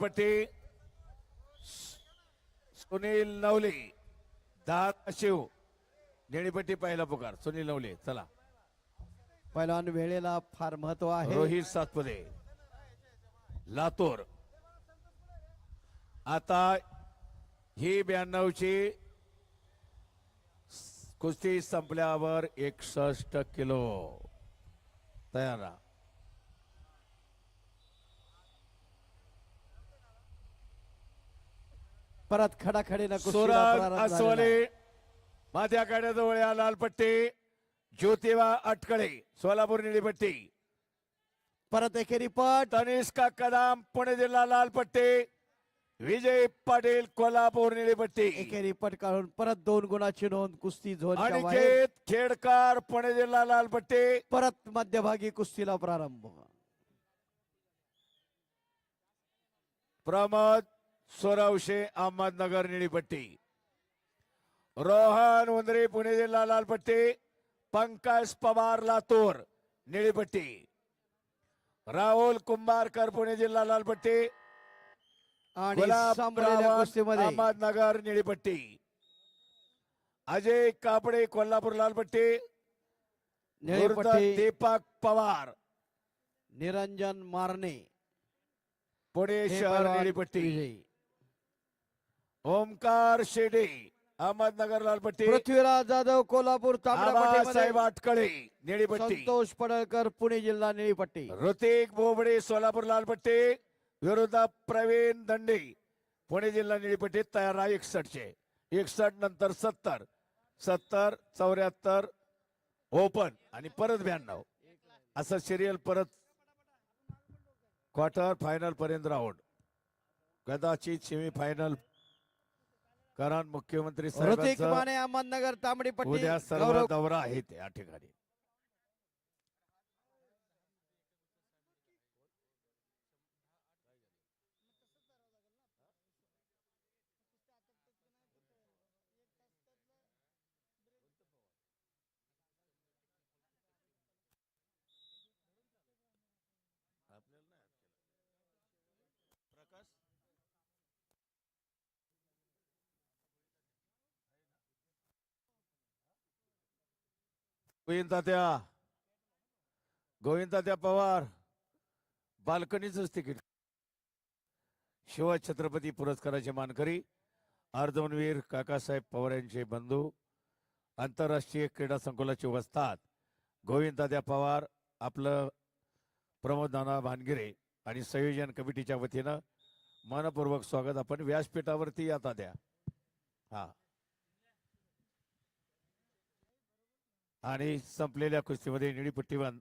पट्टी सुनील नवले शिव निळीपट्टी पहिला पुकार. सुनील नवले चला. पहिलवान वेळेला फार महत्त्व आहे. रोहित सातपुते. लातूर. आता ही ब्याण्णवची कुस्ती संपल्यावर एकसष्ट किलो. तयार राहा. परत अस्वले आहे. माझ्या गाड्याजवळ या लालपट्टी ज्योतिबा अटकळे सोलापूर निळीपट्टी. परत एकेरी पट तनिष्का कदम पुणे जिल्हा लालपट्टी विजय पाटील कोल्हापूर निळीपट्टी. एकेरी पट काढून परत दोन गुणाची नोंद कुस्ती बाहेर. अनिकेत खेडकर पुणे जिल्हा लालपट्टी. परत मध्यभागी कुस्तीला प्रारंभ. प्रमोद सोरवशे अहमदनगर निळीपट्टी. रोहन उंदरे पुणे जिल्हा लालपट्टी. पंकज पवार लातूर निळीपट्टी. राहुल कुंभारकर पुणे जिल्हा लालपट्टी. अहमदनगर निळीपट्टी. अजय कापडे कोल्हापूर लालपट्टी. दीपक पवार. निरंजन मारणे. पुणे शहर निळीपट्टी. ओमकार शेडे अहमदनगर लालपट्टी पृथ्वीराज जाधव कोल्हापूर पट्टीमध्ये आटकळे निळीपट्टी. संतोष पडळकर पुणे जिल्हा निळीपट्टी. ऋतिक बोबडे सोलापूर लालपट्टी विरुद्ध प्रवीण दंडे पुणे जिल्हा निळीपट्टी तयार आहे एकसष्ट चे एकसष्ट नंतर सत्तर. सत्तर चौऱ्याहत्तर ओपन आणि परत ब्याण्णव. असं सिरियल परत क्वार्टर फायनल पर्यंत राऊंड. कदाचित सेमी फायनल कारण मुख्यमंत्री साहेबांचा अहमदनगर तांबडी पट्टी उद्या सर्व गौरव दौरा आहे त्या ठिकाणी. गोविंद तात्या. गोविंद तात्या पवार. बाल्कनीच तिकीट. शिवाय छत्रपती पुरस्काराचे मानकरी अर्धवनवीर काकासाहेब पवार यांचे बंधू आंतरराष्ट्रीय क्रीडा संकुलाचे वस्तात गोविंद तात्या पवार आपलं प्रमोद नाना भानगिरे आणि संयोजन कमिटीच्या वतीनं मनपूर्वक स्वागत. आपण व्यासपीठावरती या द्या. हा. आणि संपलेल्या कुस्तीमध्ये निळी पट्टी बांध